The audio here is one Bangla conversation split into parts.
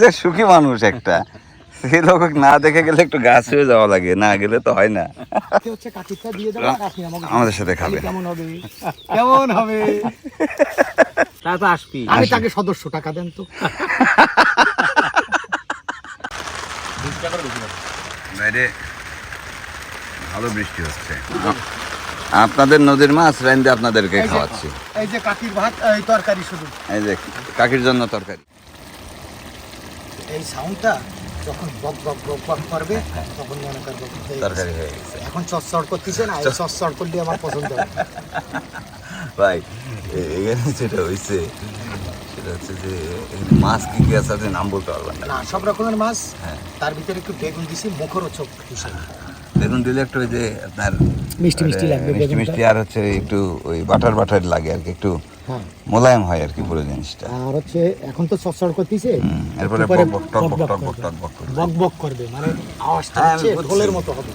যে সুখী মানুষ একটা। সেই লোক না দেখে গেলে একটু গাছ হয়ে যাওয়া লাগে না গেলে তো হয় না। আমাদের সাথে খাবে। কেমন হবে? কেমন হবে? তা তো আসবি। আমি তাকে সদস্য টাকা দেন তো। বাইরে ভালো বৃষ্টি হচ্ছে। আপনাদের নদীর মাছ রাইন্দে আপনাদেরকে খাওয়াচ্ছি। এই যে কাকির ভাত এই তরকারি শুধু। এই যে কাকির জন্য তরকারি। এই সাউন্ডটা যখন বক বক বক বক করবে তখন মনে করব হয়ে গেছে। তরকারি হয়ে গেছে এখন চচ্চড় করতেছে না চচ্চড় করলে আমার পছন্দ। ভাই এখানে যেটা হয়েছে সেটা হচ্ছে যে মাছ কি কি আছে নাম বলতে পারবেন না না সব রকমের মাছ হ্যাঁ। তার ভিতরে একটু বেগুন দিছি মুখরোচক হিসেবে বেগুন দিলে একটু ওই যে আপনার মিষ্টি মিষ্টি লাগবে মিষ্টি মিষ্টি আর হচ্ছে একটু ওই বাটার বাটার লাগে আর কি একটু মোলায়েম হয় আর কি পুরো জিনিসটা। আর হচ্ছে এখন তো চচ্চড় করতেছে। এরপরে বক বক টক বক বক টক বক টক বক করবে। বক বক করবে মানে আওয়াজটা হ্যাঁ, হচ্ছে ঢোলের মতো হবে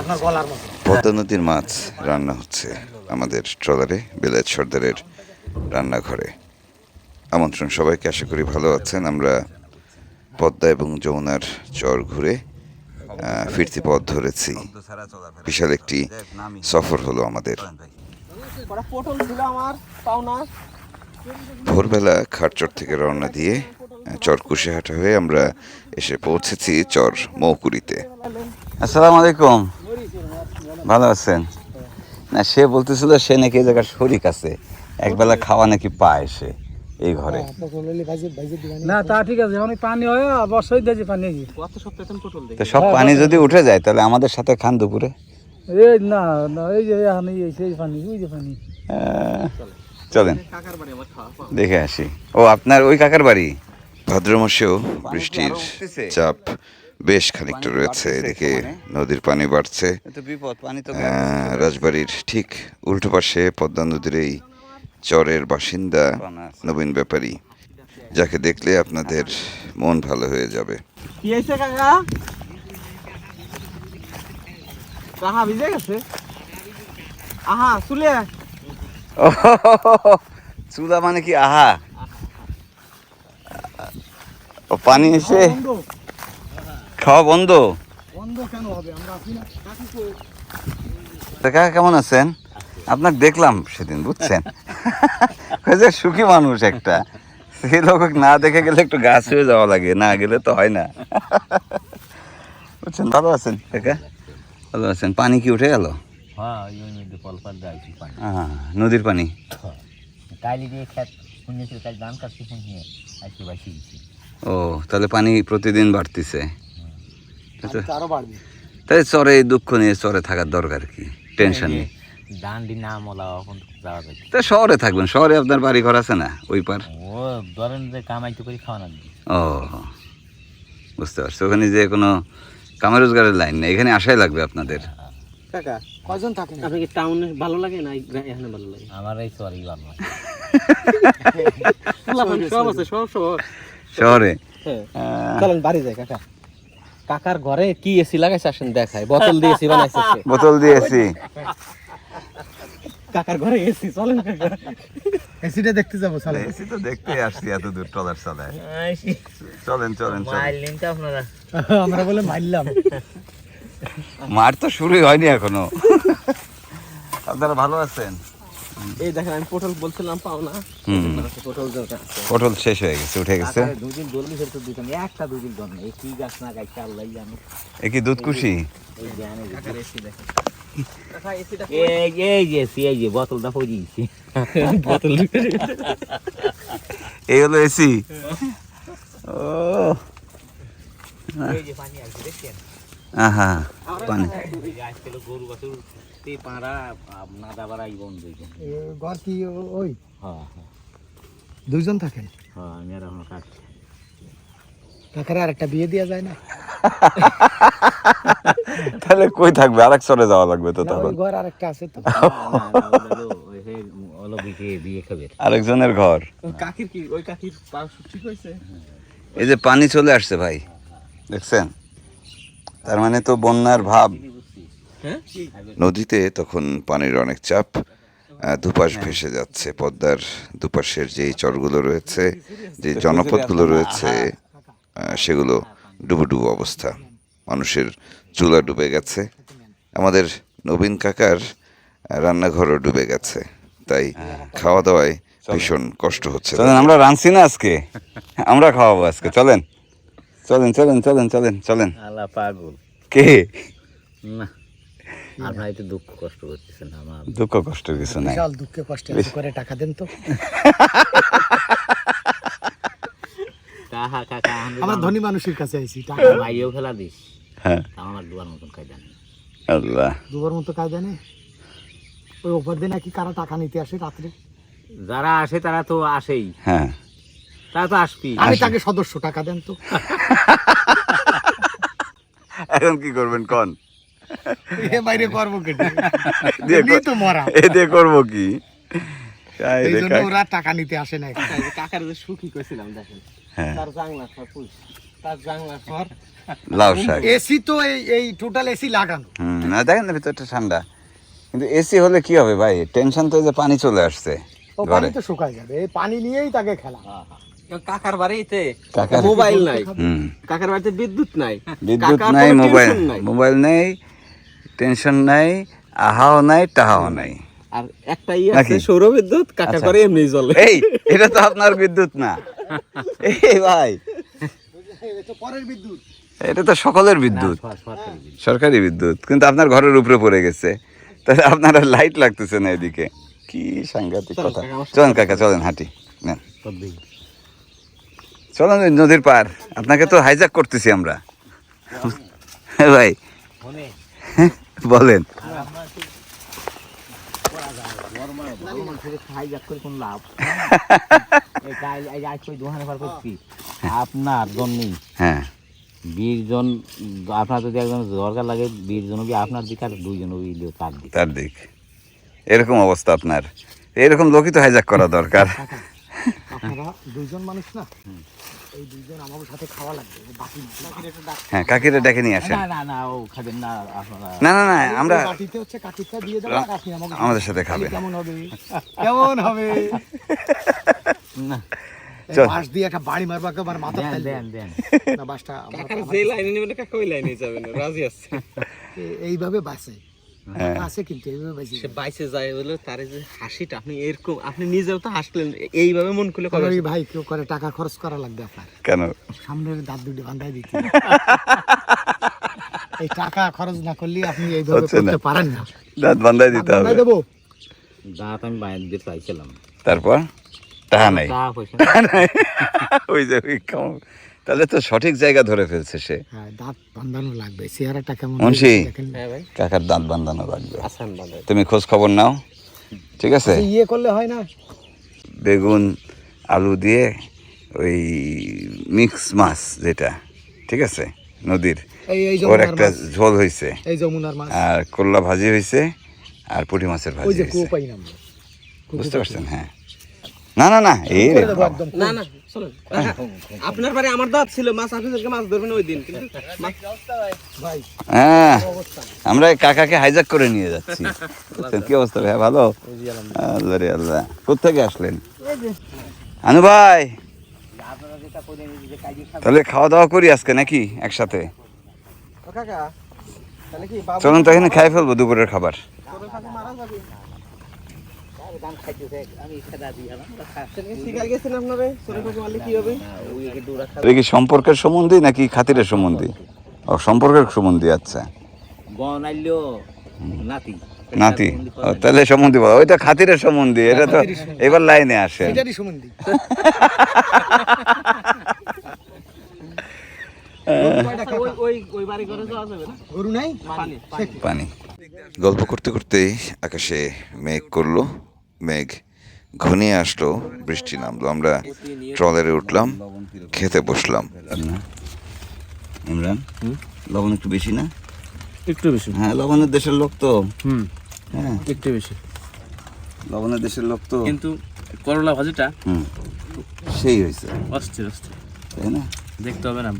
আপনার গলার মতো। পদ্মা নদীর মাছ রান্না হচ্ছে আমাদের ট্রলারে বেলায়েত সর্দারের রান্নাঘরে। আমন্ত্রণ সবাইকে আশা করি ভালো আছেন। আমরা পদ্মা এবং যমুনার চর ঘুরে ফিরতি পথ ধরেছি। বিশাল একটি সফর হলো আমাদের। পটল ছিল আমার পাওনা ভোরবেলা খাটচর থেকে রওনা দিয়ে চর কুশিহাটা হয়ে আমরা এসে পৌঁছেছি চর মৌকুড়িতে আসসালামু আলাইকুম। ভালো আছেন? না সে বলতেছিল সে নাকি এই জায়গার শরিক আছে। একবেলা খাওয়া নাকি পায় সে এই ঘরে। না তা ঠিক আছে এখন পানি হয় বর্ষাই দিয়েছে পানি সব পানি যদি উঠে যায় তাহলে আমাদের সাথে খান দুপুরে। এই না না এই যে এখন এই সেই পানি ওই যে পানি। চলেন। দেখে আসি। ও আপনার ওই কাকার বাড়ি? ভাদ্র মাসেও বৃষ্টির চাপ বেশ খানিকটা রয়েছে। এদিকে নদীর পানি বাড়ছে। বিপদ পানি তো আহ, রাজবাড়ির ঠিক উল্টো পাশে পদ্মা নদীর এই চরের বাসিন্দা নবীন ব্যাপারী। যাকে দেখলে আপনাদের মন ভালো হয়ে যাবে। কি হয়েছে কাকা? ভিজে গেছে। আহা চুলে। চুলা মানে কি আহা? পানি এসে খাওয়া বন্ধ। কাকা কেমন আছেন? আপনাকে দেখলাম সেদিন বুঝছেন? যে সুখী মানুষ একটা। সেই লোক না দেখে গেলে একটু গাছ হয়ে যাওয়া লাগে না গেলে তো হয় না। বুঝছেন ভালো আছেন কাকা? ভালো আছেন। পানি কি উঠে গেল? হ্যাঁ নদীর পানি। দিচ্ছি ও তাহলে পানি প্রতিদিন বাড়তিছে। আরও বাড়বে। তাই চরে দুঃখ নিয়ে চরে থাকার দরকার কি? টেনশন নেই। ধান দিন না মোলা এখন যাওয়া তা শহরে থাকবেন শহরে আপনার বাড়ি ঘর আছে না ওই পার? ও ধরেন যে কামাইতে করে খাওয়া ও বুঝতে পারছি। ওখানে যে কোনো কামে রোজগারের লাইন নেই এখানে আসাই লাগবে আপনাদের। কাকা কয়জন থাকেন? আপনাকে টাউনে ভালো লাগে না এখানে ভালো লাগে? আমার এই সরি ভালো লাগে। সব আছে সব সব শহরে? হ্যাঁ। চলেন বাড়ি যাই কাকা। কাকার ঘরে কি এসি লাগাইছে আসেন দেখায় বোতল দিয়ে এসি বানাইছে। বোতল দিয়েছি। কাকার ঘরে এসি চলেন কাকা এসিটা দেখতে যাব চলো এসি তো দেখতে আসছি এত দূর ট্রলার চালায়। চলেন চলেন মারলেন তো আপনারা। আমরা বলে মারলাম। মার তো শুরুই হয়নি এখনও। আপনারা ভালো আছেন? এই দেখেন আমি পটল বলছিলাম পাও না পটল পটল শেষ হয়ে গেছে উঠে গেছে। দুদিন দোলমি তো দিতাম একটা দুদিন দল নেই। কি গাছ না গাছ আল্লাহ জানে। এ কি দুধ খুশি এই জানে। দেখেন। এই হলো এসি। ও। আহা পানি। গরু বাছুর তে পাড়া না দাবার আই বন্ধ হয়ে যায় এ, ঘর কি ওই? হ্যাঁ হ্যাঁ। দুইজন থাকেন? হ্যাঁ কাটছি। কাকারে আর একটা বিয়ে দেওয়া যায় না। তাহলে কই থাকবে? আরেক চলে যাওয়া লাগবে তো তখন ঘর আর একটা আছে তো। অলবিকে বিয়ে খাবে আরেকজনের ঘর। কাকির কি ওই কাকির ঠিক হয়েছে? এই যে পানি চলে আসছে ভাই দেখছেন? তার মানে তো বন্যার ভাব। হ্যাঁ? নদীতে তখন পানির অনেক চাপ দুপাশ ভেসে যাচ্ছে পদ্মার দুপাশের যেই চরগুলো রয়েছে যে জনপদগুলো রয়েছে সেগুলো ডুবো ডুবো অবস্থা। মানুষের চুলা ডুবে গেছে। আমাদের নবীন কাকার রান্নাঘরও ডুবে গেছে। তাই খাওয়া দাওয়ায় ভীষণ কষ্ট হচ্ছে। চলেন আমরা রাঁধছি না আজকে। আমরা খাওয়াবো আজকে চলেন। চলেন চলেন চলেন চলেন চলেন। আল্লাহ পাগল। কে? না আপনার একটু দুঃখ কষ্ট করতেছেন আমার। দুঃখ কষ্ট কিছু নাই। বিশাল দুঃখে কষ্টে করে টাকা দেন তো। কাহা কাকা আমরা ধনী মানুষের কাছে আইছি টাকা। বাইরেও ফেলা দিস। হ্যাঁ। আমার দুয়ার মতন কাজ জানি আল্লাহ। দুবার মতো কাজ জানে ওই ওপর দিয়ে নাকি কারা টাকা নিতে আসে রাত্রে? যারা আসে তারা তো আসেই। হ্যাঁ। তারা তো আসবি আমি তাকে সদস্য টাকা দেন তো। এখন কি করবেন কন? এ বাইরে করব দিয়ে তো মরা। এ দিয়ে করব কি? এই জন্য ওরা টাকা নিতে আসে না। কাকার সুখী কইছিলাম দেখেন। হ্যাঁ তার জাংলা সর পুষ তার জাংলা সর লাউ শাক। এসি তো এই এই টোটাল এসি লাগানো। হুম না দেখেন না ভিতরটা ঠান্ডা। কিন্তু এসি হলে কি হবে ভাই? টেনশন তো যে পানি চলে আসছে ও পানি তো শুকায় যাবে। এই পানি নিয়েই তাকে খেলা। কাকার বাড়িতে মোবাইল নাই। হুম। কাকার বাড়িতে বিদ্যুৎ নাই। বিদ্যুৎ নাই কোনো মোবাইল নাই। নেই টেনশন নাই আহাও নাই টাহাও নাই। আর একটা ইয়ে আছে সৌর বিদ্যুৎ কাকার আচ্ছা। করে এমনি চলে এই এটা তো আপনার বিদ্যুৎ না। এই ভাই। তো পরের বিদ্যুৎ। এটা তো সকলের বিদ্যুৎ সরকারি বিদ্যুৎ। কিন্তু আপনার ঘরের উপরে পড়ে গেছে। তাহলে আপনার লাইট লাগতেছে না এদিকে? কি সাংঘাতিক চলেন কথা। কাকা, চলেন কাকা চলেন হাঁটি নেন। চলেন নদীর পার। আপনাকে তো হাইজ্যাক করতেছি আমরা। হ্যাঁ ভাই। বলেন গরমান থেকে হাইজাক করে কোন লাভ এই কাল এই আজ কই দোকানে পার করছি আপনার জন্যই হ্যাঁ। বিশ জন আপনার যদি একজন দরকার লাগে বিশ জন আপনার দিকে আর দুইজন তার দিক? তার দিক। এরকম অবস্থা আপনার। এরকম লোকই তো হাইজাক করা দরকার। দুইজন মানুষ না? এই দুইজন আমার সাথে খাওয়া লাগবে বাটি হ্যাঁ কাকিরে ডেকে নিয়ে আসেন। না না না ও খাবেন না আপনারা না না না আমরা বাটিতে হচ্ছে কাটিটা দিয়ে দেবো আর আপনি আমাকে আমাদের সাথে খাবে। কেমন হবে? কেমন হবে? না। দিয়ে একটা বাড়ি মারবা মাথা দেন দেন দেন। না বাঁশটা কাকার যে লাইনে নেবেন কাকা ওই লাইনে যাবেন রাজি আছে। এইভাবে বাঁচে। হ্যাঁ। আছে কিন্তু এইভাবে সে বাইসে যায় বলে তার যে হাসিটা আপনি এরকম আপনি নিজেও তো হাসলেন এইভাবে মন খুলে ভাই কেউ করে টাকা খরচ করা লাগবে আপনার। কেন? সামনের দাঁত দুটি বান্ধাই দিতে। এই টাকা খরচ না করলে আপনি এইভাবে করতে পারেন না। দাঁত বান্ধাই দিতে হবে। দেবো। দাঁত আমি বাইরে দিয়ে চাইছিলাম তারপর? নাই। পয়সা ওই যে ওই কেমন- তাহলে তো সঠিক জায়গা ধরে ফেলছে সে। হ্যাঁ দাঁত বান্ধানো লাগবে। চেহারাটা কেমন মুন্সি। হ্যাঁ ভাই। কাকার দাঁত বান্ধানো লাগবে। তুমি খোঁজ খবর নাও ঠিক আছে? আচ্ছা, ইয়ে করলে হয় না? বেগুন আলু দিয়ে ওই মিক্স মাছ যেটা ঠিক আছে? নদীর। ওর একটা ঝোল হয়েছে এই যমুনার মাছ। আর করলা ভাজি হয়েছে আর পুঁটি মাছের ভাজি হয়েছে বুঝতে পারছেন হ্যাঁ। না না না এই না না। আপনার বাড়ি আমার দাঁত ছিল মাছ আপনাদেরকে মাছ ধরবেন ওই দিন কিন্তু হ্যাঁ আমরা কাকাকে হাইজাক করে নিয়ে যাচ্ছি। কি অবস্থা ভাই ভালো? আল্লাহ রে আল্লাহ। কোথেকে আসলেন? আনু ভাই। তাহলে খাওয়া দাওয়া করি আজকে নাকি একসাথে? কাকা তাহলে চলুন তো এখানে খাই ফেলব দুপুরের খাবার। খাইতেছে আমি খেদা দিই আমার কি কি সম্পর্কের সম্বন্ধে নাকি খাতিরের সম্বন্ধে? ও সম্পর্কের সম্বন্ধে আচ্ছা। নাতি। নাতি। ও, তাহলে সম্বন্ধে বলো। ওইটা খাতিরের সম্বন্ধে এটা তো এবার লাইনে আসে। এটারই সম্বন্ধে। ওই ওই ওই বাড়ি করে যাওয়া যাবে না? গরু নাই? পানি পানি। গল্প করতে করতেই আকাশে মেঘ করল। মেঘ ঘনিয়ে আসলো বৃষ্টি নামলো। আমরা ট্রলারে উঠলাম খেতে বসলাম। ইমরান লবণ একটু বেশি না? একটু বেশি। হ্যাঁ লবণের দেশের লোক তো। হুম হ্যাঁ। একটু বেশি। লবণের দেশের লোক তো। কিন্তু করলা ভাজিটা হুম সেই হয়েছে। অস্থির অস্থির। তাই না? দেখতে হবে না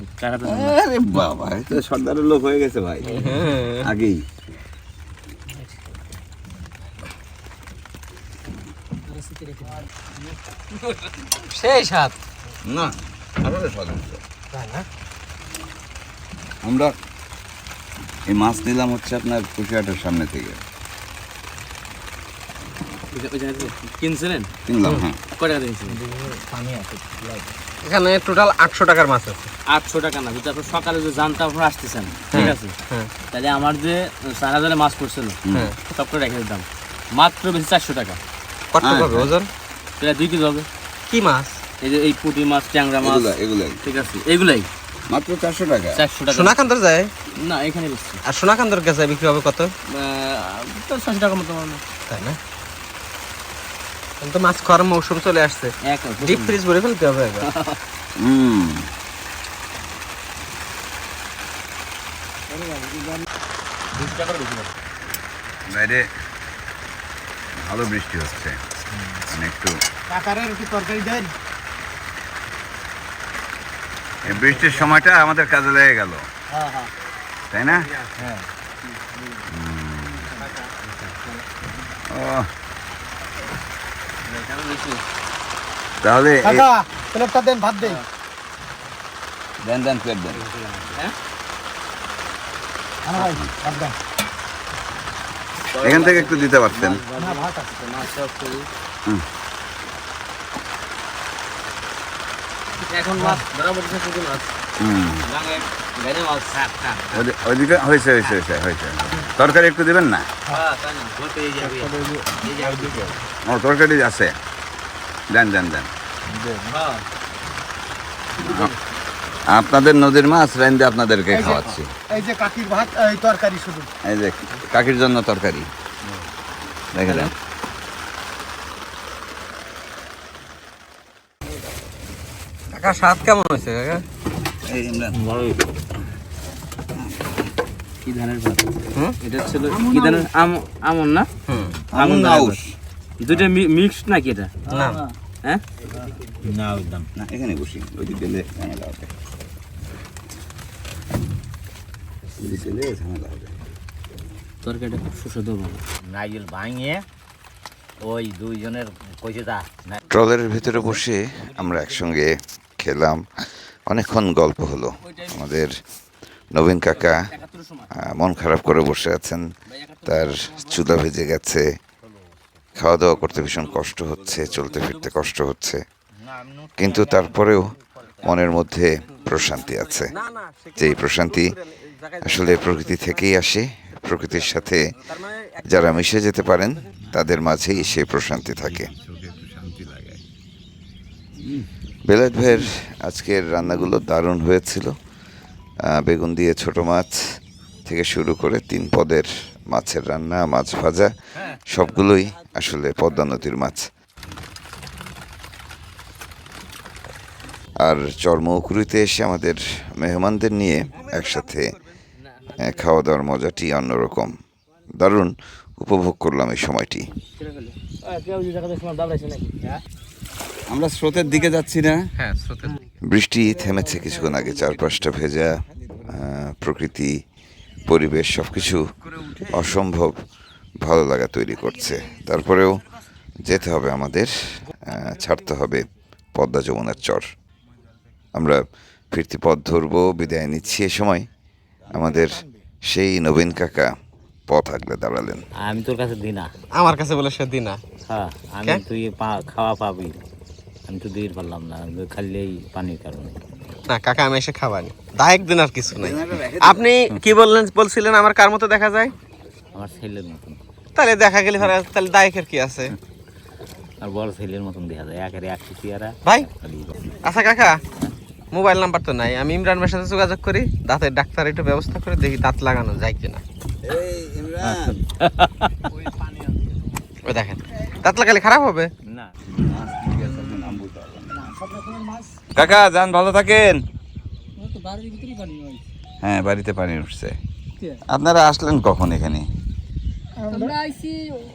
আরে বাবা এই তো সর্দারের লোক হয়ে গেছে ভাই। আগেই। সেই না আমরা এই মাছ নিলাম হচ্ছে আপনার কুশিয়াটের সামনে থেকে। কিনছিলেন? কিনলাম হ্যাঁ। কয় দিয়েছিলেন এখানে টোটাল আটশো টাকার মাছ আছে। আটশো টাকা না যদি আপনি সকালে যে জানতে আপনারা আসতেছেন ঠিক আছে? তাহলে আমার যে চার হাজারে মাছ পড়ছিল রেখে দিতাম। মাত্র বেশি চারশো টাকা। কত ওজন? প্রায় দুই কেজি হবে। কি মাছ? এই যে এই পুঁটি মাছ ট্যাংরা মাছ। এগুলা এগুলাই। ঠিক আছে এইগুলাই মাত্র চারশো টাকা। চারশো টাকা। সোনাকান্তর যায়? না এখানে বেশি আর সোনাকান্তর কাছে বিক্রি হবে কত? ছশো মতো তাই না? এখন তো মাছ খাওয়ার মৌসুম চলে আসছে। ডিপ ফ্রিজ ভরে ফেলতে হবে। হুম। বাইরে ভালো বৃষ্টি হচ্ছে। মানে একটু তরকারি দেন। বৃষ্টির সময়টা আমাদের কাজে লেগে গেল। হ্যাঁ হ্যাঁ। তাই না? হ্যাঁ। ও। তাহলে প্লেটটা দেন ভাত দেন। দেন দেন প্লেট দেন। হ্যাঁ ভাই ভাত দেন। এখান থেকে একটু দিতে পারতেন। না এখন মাছ ধরা পড়ছে শুধু মাছ। হুম। গাঙে গাড়ি মাছ। হ্যাঁ হ্যাঁ ওদি- ওইদিকে হয়েছে হয়েছে হয়েছে হয়েছে। তরকারি একটু দেবেন না? হ্যাঁ ও তরকারি আছে। দেন দেন দেন। হ্যাঁ। আপনাদের নদীর মাছ রাইন্দে আপনাদেরকে খাওয়াচ্ছি। এই যে কাকির ভাত এই তরকারি শুধু। এই যে কাকির জন্য তরকারি। দেখে দেন। কাকা স্বাদ কেমন হয়েছে কাকা? এই ইমরান। কি ধানের ভাত? এটা ছিল কি ধানের? আম আমন না? আমন আমন আউশ। দুইটা মিক্সড নাকি এটা? না। হ্যাঁ? না এখানে বসি। ওই দিক ঝামেলা হবে হবে তরকারিটা খুব সুস্বাদু ভালো নাইজেল ভাঙিয়ে ওই দুইজনের ট্রলারের ভিতরে বসে আমরা একসঙ্গে খেলাম। অনেকক্ষণ গল্প হলো। আমাদের নবীন কাকা মন খারাপ করে বসে আছেন। তার চুলা ভেজে গেছে। খাওয়া দাওয়া করতে ভীষণ কষ্ট হচ্ছে চলতে ফিরতে কষ্ট হচ্ছে। কিন্তু তারপরেও মনের মধ্যে প্রশান্তি আছে। যে এই প্রশান্তি আসলে প্রকৃতি থেকেই আসে। প্রকৃতির সাথে যারা মিশে যেতে পারেন, তাদের মাঝেই সে প্রশান্তি থাকে। বেলায়েত ভাইয়ের আজকের রান্নাগুলো দারুণ হয়েছিল। বেগুন দিয়ে ছোট মাছ থেকে শুরু করে তিন পদের মাছের রান্না, মাছ ভাজা, সবগুলোই আসলে পদ্মা নদীর মাছ। আর চর্মকুড়িতে এসে আমাদের মেহমানদের নিয়ে একসাথে খাওয়া দাওয়ার মজাটি অন্যরকম। দারুণ উপভোগ করলাম এই সময়টি। আমরা স্রোতের দিকে যাচ্ছি না। হ্যাঁ বৃষ্টি থেমেছে কিছুক্ষণ আগে চারপাশটা ভেজা প্রকৃতি পরিবেশ সব কিছু অসম্ভব ভালো লাগা তৈরি করছে। তারপরেও যেতে হবে আমাদের ছাড়তে হবে পদ্মা যমুনার চর। আমরা ফিরতি পথ ধরবো বিদায় নিচ্ছি এ সময়। আমাদের সেই নবীন কাকা পথ আগলে দাঁড়ালেন। আমি তোর কাছে দিই না আমার কাছে বলে সে দিনা। হ্যাঁ আমি তুই পা- খাওয়া পাবি। আমি তো দিতে পারলাম না আমি খালি পানির কারণে। না কাকা আমি এসে খাবানি দায়ক দিন আর কিছু নাই। আপনি কি বললেন বলছিলেন আমার কার মতো দেখা যায়? আমার ছেলের মতন। তাহলে দেখা গেলে ধরা তাহলে দায়কের কি আছে? আর বড় ছেলের মতন দেখা যায় একের এক চেয়ারা ভাই আচ্ছা কাকা মোবাইল নাম্বার তো নাই। আমি ইমরান ভাইয়ের সাথে যোগাযোগ করি দাঁতের ডাক্তার একটু ব্যবস্থা করে দেখি দাঁত লাগানো যায় কিনা। ওই দেখেন দাঁত লাগালে খারাপ হবে? না। কাকা যান ভালো থাকেন? হ্যাঁ বাড়িতে পানি উঠছে। আপনারা আসলেন কখন এখানে? আমরা আইছি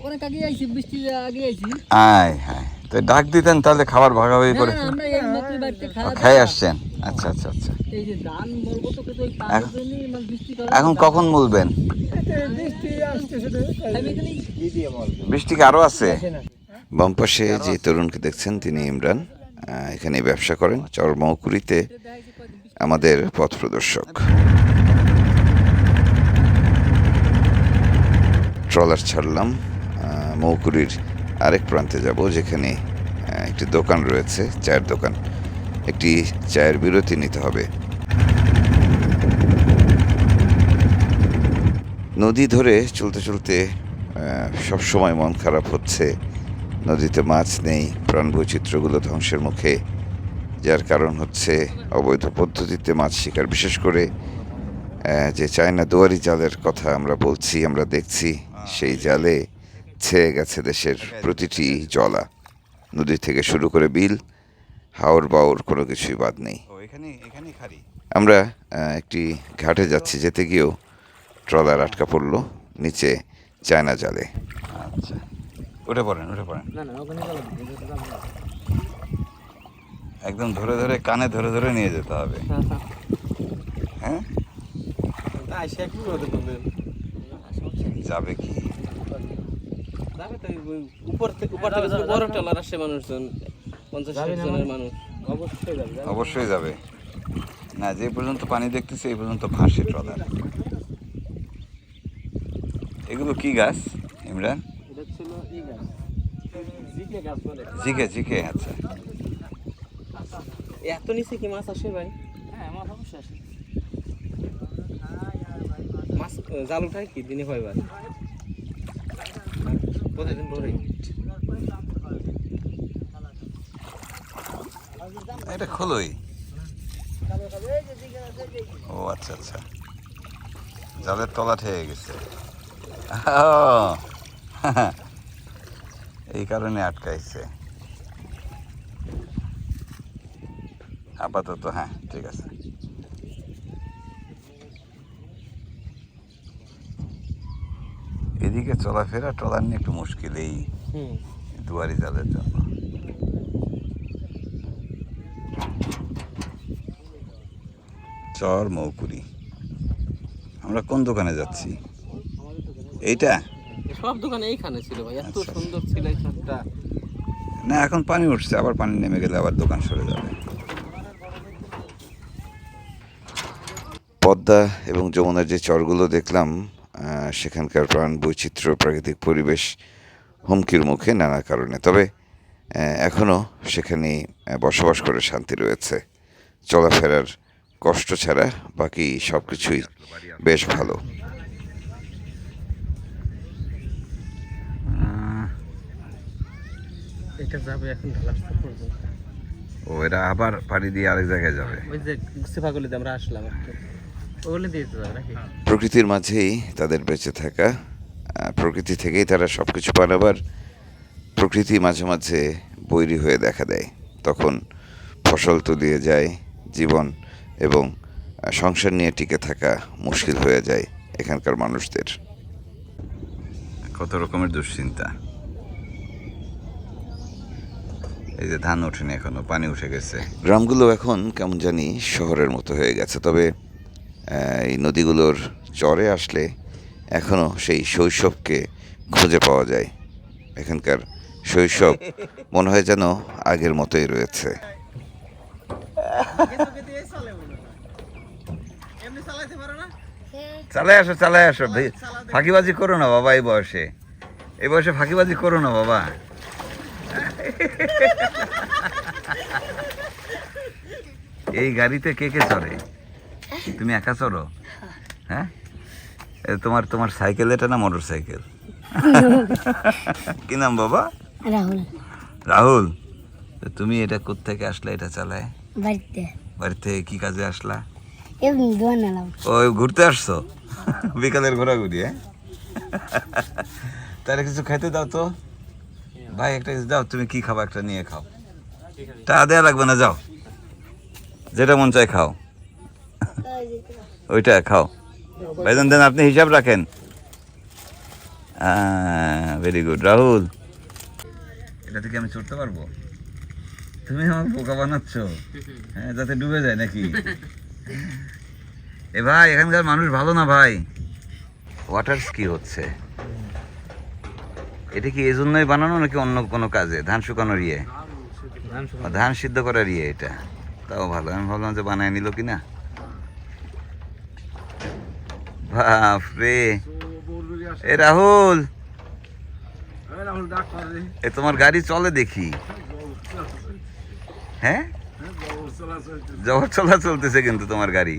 অনেক আগে আইছি বৃষ্টির আগে আইছি। আয় হ্যাঁ। তো ডাক দিতেন তাহলে খাবার ভাগাভাগি করে খাই আসছেন? আচ্ছা আচ্ছা আচ্ছা। এখন- মানে বৃষ্টি করে এখন কখন বলবেন বৃষ্টি কি আরও আছে? বাম পাশে যে তরুণকে দেখছেন তিনি ইমরান। এখানে ব্যবসা করেন চরমকুড়িতে আমাদের পথ প্রদর্শক। ট্রলার ছাড়লাম মৌকুরির আরেক প্রান্তে যাব যেখানে একটি দোকান রয়েছে চায়ের দোকান। একটি চায়ের বিরতি নিতে হবে। নদী ধরে চলতে চলতে আহ, সবসময় মন খারাপ হচ্ছে। নদীতে মাছ নেই প্রাণ বৈচিত্র্যগুলো ধ্বংসের মুখে। যার কারণ হচ্ছে অবৈধ পদ্ধতিতে মাছ শিকার। বিশেষ করে যে চায়না দুয়ারি জালের কথা আমরা বলছি আমরা দেখছি সেই জালে ছেয়ে গেছে দেশের প্রতিটি জলা। নদী থেকে শুরু করে বিল হাওর বাওর কোনো কিছুই বাদ নেই। আমরা একটি ঘাটে যাচ্ছি যেতে গিয়েও ট্রলার আটকা পড়ল নিচে চায়না জালে। আচ্ছা। উঠে পড়েন উঠে পড়েন। না না ওখানে একদম ধরে ধরে কানে ধরে ধরে নিয়ে যেতে হবে। হ্যাঁ করতে বলবেন যাবে কি? উপর থেকে উপর থেকে যদি বড় ট্রলার আসে মানুষজন পঞ্চাশ জনের মানুষ। অবশ্যই যাবে অবশ্যই যাবে। না যে পর্যন্ত পানি দেখতেছি এই পর্যন্ত ভাসে ট্রলার। এগুলো কি গাছ ইমরান? ছিল জিকে জিকে জিকে আচ্ছা। এত নিচে কি মাছ আসে ভাই? হ্যাঁ মাছ অবশ্যই আসে। মাছ জাল উঠায় কি? দিনে কয়বার? প্রতিদিন এটা খোলোই। ও আচ্ছা আচ্ছা। জালের তলা ঠেয়ে গেছে। এই কারণে আটকাইছে। আপাতত হ্যাঁ ঠিক আছে। এদিকে চলাফেরা ট্রলার নিয়ে একটু মুশকিল এই দুয়ারি জালের জন্য। চর মৌকুরি। আমরা কোন দোকানে যাচ্ছি? এইটা? সব দোকানে এইখানে ছিল ভাই এত আচ্ছা। সুন্দর ছিল এই সবটা না এখন পানি উঠছে আবার পানি নেমে গেলে আবার দোকান সরে যাবে। পদ্মা এবং যমুনার যে চরগুলো দেখলাম সেখানকার প্রাণ বৈচিত্র্য প্রাকৃতিক পরিবেশ হুমকির মুখে নানা কারণে। তবে এখনও সেখানে বসবাস করে শান্তি রয়েছে। চলাফেরার কষ্ট ছাড়া বাকি সব কিছুই বেশ ভালো। এটা যাবে এখন ঢালাস্তা পর্যন্ত। ও এরা আবার পাড়ি দিয়ে আরেক জায়গায় যাবে। ওই যে আমরা আসলাম প্রকৃতির মাঝেই তাদের বেঁচে থাকা প্রকৃতি থেকেই তারা সব কিছু পান। আবার প্রকৃতি মাঝে মাঝে বৈরী হয়ে দেখা দেয়। তখন ফসল তলিয়ে যায় জীবন এবং সংসার নিয়ে টিকে থাকা মুশকিল হয়ে যায় এখানকার মানুষদের। কত রকমের দুশ্চিন্তা। এই যে ধান ওঠেনি এখনও পানি উঠে গেছে। গ্রামগুলো এখন কেমন জানি শহরের মতো হয়ে গেছে। তবে এই নদীগুলোর চরে আসলে এখনও সেই শৈশবকে খুঁজে পাওয়া যায়। এখানকার শৈশব মনে হয় যেন আগের মতোই রয়েছে। চালাই আসো চালাই আসো। ফাঁকিবাজি করো না বাবা এই বয়সে। এই বয়সে ফাঁকিবাজি করো না বাবা। এই গাড়িতে কে কে চড়ে? তুমি একা চড়ো? হ্যাঁ? এ, তোমার তোমার সাইকেল এটা না মোটর সাইকেল? কি নাম বাবা? রাহুল। রাহুল? তুমি এটা কোত্থেকে আসলে এটা চালায়? বাড়িতে। বাড়িতে কি কাজে আসলা? এমনি দোয়া নালাম ও ঘুরতে আসছো? বিকালের ঘোরাঘুরি হ্যাঁ? তাহলে কিছু খেতে দাও তো। ভাই একটা কিছু দাও তুমি কি খাবা একটা নিয়ে খাও। টা দেয়া লাগবে না যাও। যেটা মন চায় খাও। ওইটা খাও। ভাইজান দেন আপনি হিসাব রাখেন। Very good Rahul. এটা থেকে আমি চড়তে পারব? তুমি আমার বোকা বানাচ্ছ। হ্যাঁ যাতে ডুবে যায় নাকি? এ ভাই এখানকার মানুষ ভালো না ভাই? ওয়াটার কি হচ্ছে। এটা কি এই জন্যই বানানো নাকি অন্য কোনো কাজে? ধান শুকানোর ইয়ে? ধান সিদ্ধ করার ইয়ে এটা। তাও ভালো। আমি ভাবলাম যে বানায় নিল কি না বাপ রে এ রাহুল। এ তোমার গাড়ি চলে দেখি। হ্যাঁ? জবর চলা চলতেছে কিন্তু তোমার গাড়ি।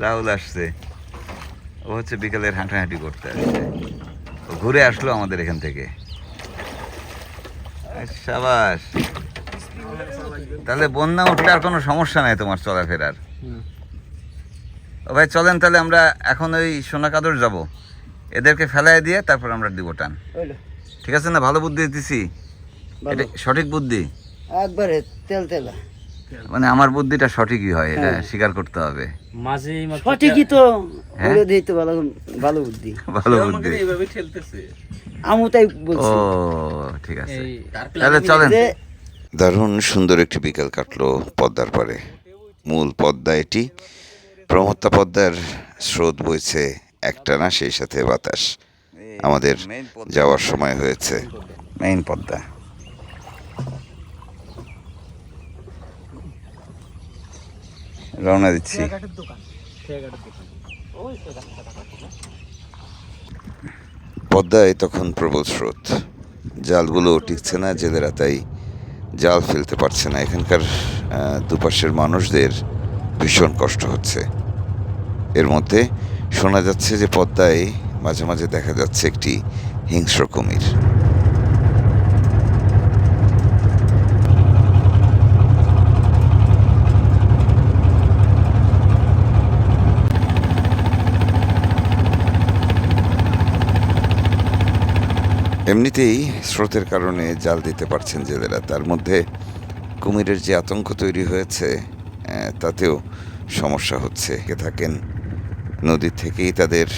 রাহুল আসছে। ও হচ্ছে বিকেলের হাঁটাহাঁটি করতে আসছে। ও ঘুরে আসলো আমাদের এখান থেকে। সাবাস। তাহলে বন্যা উঠলে আর কোনো সমস্যা নাই তোমার চলাফেরার। ও ভাই চলেন তাহলে আমরা এখন ওই সোনাকাদর যাব। এদেরকে ফেলাই দিয়ে তারপর আমরা দিব টান। ঠিক আছে না? ভালো বুদ্ধি দিতেছি। এটা সঠিক বুদ্ধি? একবারে তেল তেলা। মানে আমার বুদ্ধিটা সঠিকই হয় এটা স্বীকার করতে হবে। মাঝে সঠিকই তো হ্যাঁ? বলে দিই তো ভালো ভালো বুদ্ধি। ভালো বুদ্ধি। আমু তাই ও ঠিক আছে। তাহলে চলেন। দারুণ সুন্দর একটি বিকেল কাটলো পদ্মার পারে মূল পদ্মা এটি। প্রমত্তা পদ্মার স্রোত বইছে একটানা, সেই সাথে বাতাস আমাদের যাওয়ার সময় হয়েছে। মেইন পদ্মা। রওনা দিচ্ছি। পদ্মায় তখন প্রবল স্রোত। জালগুলো টিকছে না, জেলেরা তাই জাল ফেলতে পারছে না। এখানকার দুপাশের মানুষদের ভীষণ কষ্ট হচ্ছে। এর মধ্যে শোনা যাচ্ছে যে পদ্মায় মাঝে মাঝে দেখা যাচ্ছে একটি হিংস্র কুমির। এমনিতেই স্রোতের কারণে জাল দিতে পারছেন জেলেরা। তার মধ্যে কুমিরের যে আতঙ্ক তৈরি হয়েছে তাতেও সমস্যা হচ্ছে। থাকেন, নদী থেকেই তাদের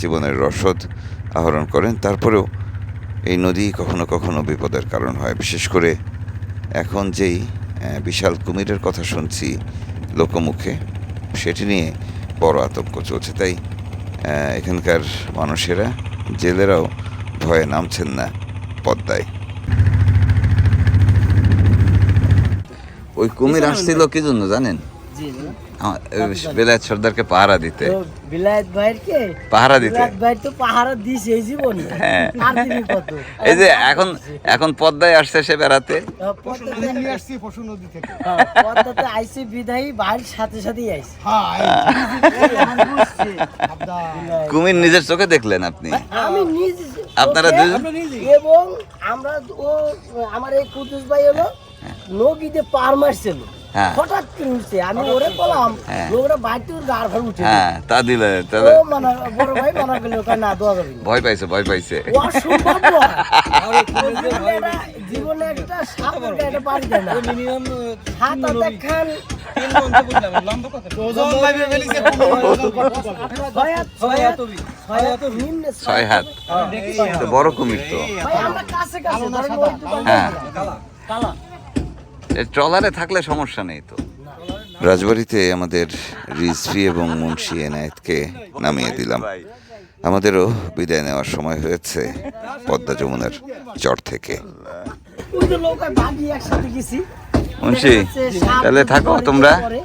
জীবনের রসদ আহরণ করেন। তারপরেও এই নদী কখনো কখনো বিপদের কারণ হয়। বিশেষ করে এখন যেই বিশাল কুমিরের কথা শুনছি লোকমুখে, সেটি নিয়ে বড় আতঙ্ক চলছে। তাই এখানকার মানুষেরা, জেলেরাও ভয়ে নামছেন না পদ্মায়। ওই কুমির আসছিল কি জন্য জানেন? বেলায়েত সর্দারকে পাহারা দিতে। বিলায়ত ভাইয়ের কে পাহারা দিতে। ভাই তো পাহারা দিছে এই জীবনে। হ্যাঁ। এই যে এখন এখন পদ্মায় আসছে সে বেড়াতে। নদী থেকে। পদ্মাতে আইসি বিধায়ী বাড়ির সাথে সাথেই আইসি কুমির নিজের চোখে দেখলেন আপনি? আমি নিজে আপনারা এবং আমরা ও আমার এই কুতুস ভাই হলো নদীতে পার মারছিল। হ্যাঁ। হঠাৎ করে উঠছে আমি ওরে বললাম হ্যাঁ। লোকরা বাড়িতে ওর গাড় ঘর উঠে হ্যাঁ তা দিলে ও তাহলে মানা বড় ভাই মানা করল কয় না দোয়া যাবে ভয় পাইছে ভয় পাইছে। অসম্ভব জীবনে একটা- সাপ একটা বাড়ি যায় না। হাত হাতে খান, ছয় হাত, বড় কুমির তো। হ্যাঁ। ট্রলারে থাকলে সমস্যা নেই তো। রাজবাড়িতে আমাদের রিজভি এবং মুন্সি এনায়েতকে নামিয়ে দিলাম। আমাদেরও বিদায় নেওয়ার সময় হয়েছে পদ্মা যমুনার চর থেকে। মুন্সি তাহলে থাকো তোমরা। পরে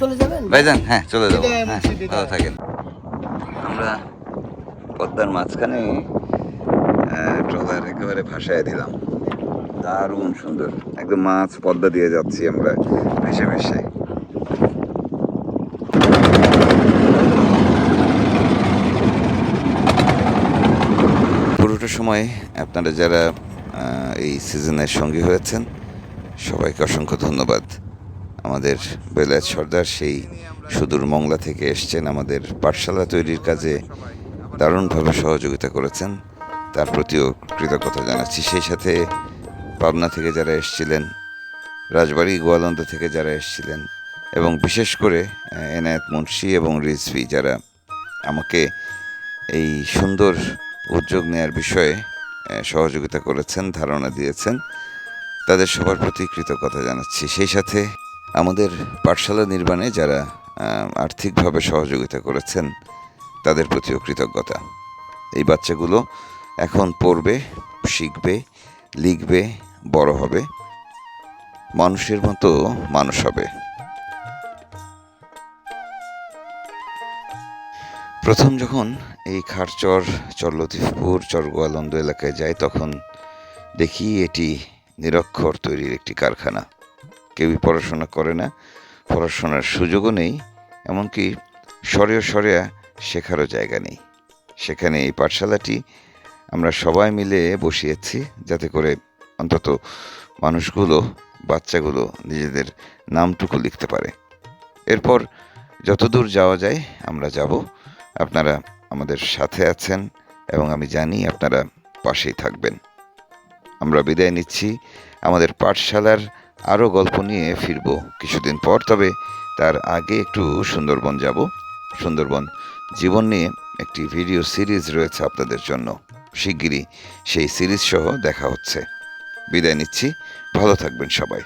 চলে যাবেন ভাইজান হ্যাঁ চলে যাব। হ্যাঁ ভালো থাকেন। আমরা পদ্মার মাঝখানে ট্রলার একেবারে ভাসায় দিলাম। দারুণ সুন্দর। একদম মাছ পদ্মা দিয়ে যাচ্ছি আমরা ভেসে ভেসে। পুরোটা সময় আপনারা যারা এই সিজনের সঙ্গী হয়েছেন, সবাইকে অসংখ্য ধন্যবাদ। আমাদের বেলায়েত সর্দার সেই সুদূর মংলা থেকে এসছেন, আমাদের পাঠশালা তৈরির কাজে দারুণভাবে সহযোগিতা করেছেন। তার প্রতিও কৃতজ্ঞতা জানাচ্ছি। সেই সাথে পাবনা থেকে যারা এসছিলেন, রাজবাড়ি গোয়ালন্দ থেকে যারা এসছিলেন, এবং বিশেষ করে এনায়েত মুন্সি এবং রিজভি যারা আমাকে এই সুন্দর উদ্যোগ নেয়ার বিষয়ে সহযোগিতা করেছেন, ধারণা দিয়েছেন, তাদের সবার প্রতি কৃতজ্ঞতা জানাচ্ছি। সেই সাথে আমাদের পাঠশালা নির্মাণে যারা আর্থিকভাবে সহযোগিতা করেছেন, তাদের প্রতিও কৃতজ্ঞতা। এই বাচ্চাগুলো এখন পড়বে, শিখবে, লিখবে বড় হবে, মানুষের মতো মানুষ হবে। প্রথম যখন এই খারচর চর লতিফপুর চর গোয়ালন্দ এলাকায় যাই, তখন দেখি এটি নিরক্ষর তৈরির একটি কারখানা। কেউই পড়াশোনা করে না, পড়াশোনার সুযোগও নেই, এমনকি সরেও সরেয়া শেখারও জায়গা নেই। সেখানে এই পাঠশালাটি আমরা সবাই মিলে বসিয়েছি, যাতে করে অন্তত মানুষগুলো, বাচ্চাগুলো নিজেদের নামটুকু লিখতে পারে। এরপর যতদূর যাওয়া যায় আমরা যাব। আপনারা আমাদের সাথে আছেন এবং আমি জানি আপনারা পাশেই থাকবেন। আমরা বিদায় নিচ্ছি। আমাদের পাঠশালার আরও গল্প নিয়ে ফিরব কিছুদিন পর, তবে তার আগে একটু সুন্দরবন যাব। সুন্দরবন জীবন নিয়ে একটি ভিডিও সিরিজ রয়েছে আপনাদের জন্য। শিগগিরই সেই সিরিজ সহ দেখা হচ্ছে। বিদায় নিচ্ছি। ভালো থাকবেন সবাই।